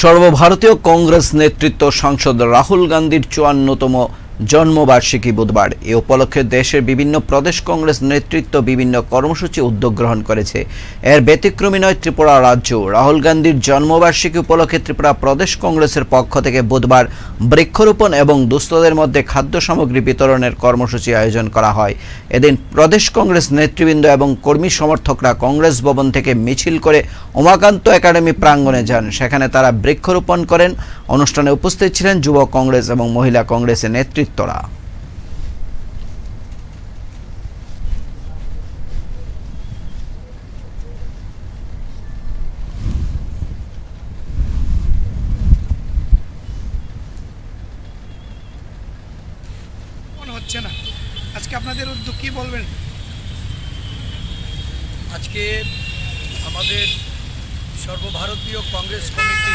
সর্বভারতীয় কংগ্রেস নেতৃত্ব সাংসদ রাহুল গান্ধীর চুয়ান্নতম জন্মবার্ষিকী বুধবার। এ উপলক্ষে দেশের বিভিন্ন প্রদেশ কংগ্রেস নেতৃত্ব বিভিন্ন কর্মসূচি উদ্যোগ গ্রহণ করেছে। এর ব্যতিক্রমী নয় ত্রিপুরা রাজ্য। রাহুল গান্ধীর জন্মবার্ষিকী উপলক্ষে ত্রিপুরা প্রদেশ কংগ্রেসের পক্ষ থেকে বুধবার বৃক্ষরোপণ এবং দুস্থদের মধ্যে খাদ্য সামগ্রী বিতরণের কর্মসূচি আয়োজন করা হয়। এদিন প্রদেশ কংগ্রেস নেতৃবৃন্দ এবং কর্মী সমর্থকরা কংগ্রেস ভবন থেকে মিছিল করে উমাকান্ত একাডেমি প্রাঙ্গণে যান। সেখানে তারা বৃক্ষরোপণ করেন। অনুষ্ঠানে উপস্থিত ছিলেন যুব কংগ্রেস এবং মহিলা কংগ্রেসের নেতৃত্বরা মনে হচ্ছে না। আজকে আপনাদের উদ্যোগ কি বলবেন? আজকে আমাদের সর্বভারতীয় কংগ্রেস কমিটি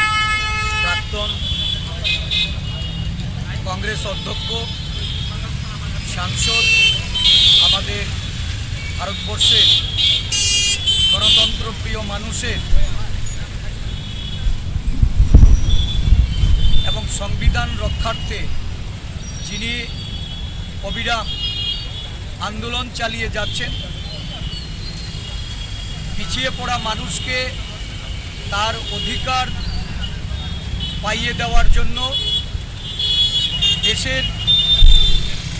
প্রাক্তন কংগ্রেস অধ্যক্ষ, সাংসদ, আমাদের ভারতবর্ষের গণতন্ত্রপ্রিয় মানুষের এবং সংবিধান রক্ষার্থে যিনি অবিরাম আন্দোলন চালিয়ে যাচ্ছেন, পিছিয়ে পড়া মানুষকে তার অধিকার পাইয়ে দেওয়ার জন্য দেশের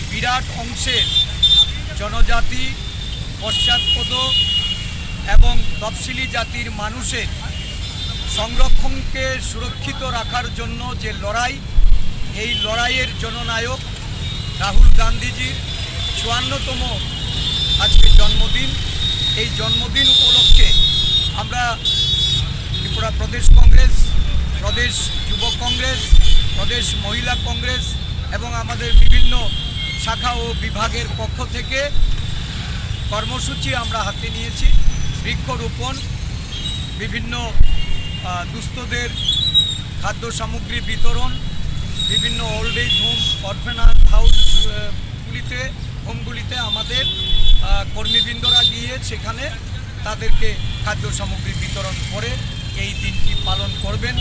বিরাট অংশের জনজাতি পশ্চাৎপদ এবং তফসিলি জাতির মানুষের সংরক্ষণকে সুরক্ষিত রাখার জন্য যে লড়াই, এই লড়াইয়ের জননায়ক রাহুল গান্ধীজির চুয়ান্নতম আজকে জন্মদিন। এই জন্মদিন উপলক্ষে আমরা ত্রিপুরা প্রদেশ কংগ্রেস, প্রদেশ যুব কংগ্রেস, প্রদেশ মহিলা কংগ্রেস এবং আমাদের বিভিন্ন শাখা ও বিভাগের পক্ষ থেকে কর্মসূচি আমরা হাতে নিয়েছি। বৃক্ষরোপণ, বিভিন্ন দুস্থদের খাদ্য সামগ্রী বিতরণ, বিভিন্ন ওল্ড এজ হোম অরফেনাজ হাউসগুলিতে হোমগুলিতে আমাদের কর্মীবৃন্দরা গিয়ে সেখানে তাদেরকে খাদ্য সামগ্রী বিতরণ করে এই দিনটি পালন করবেন।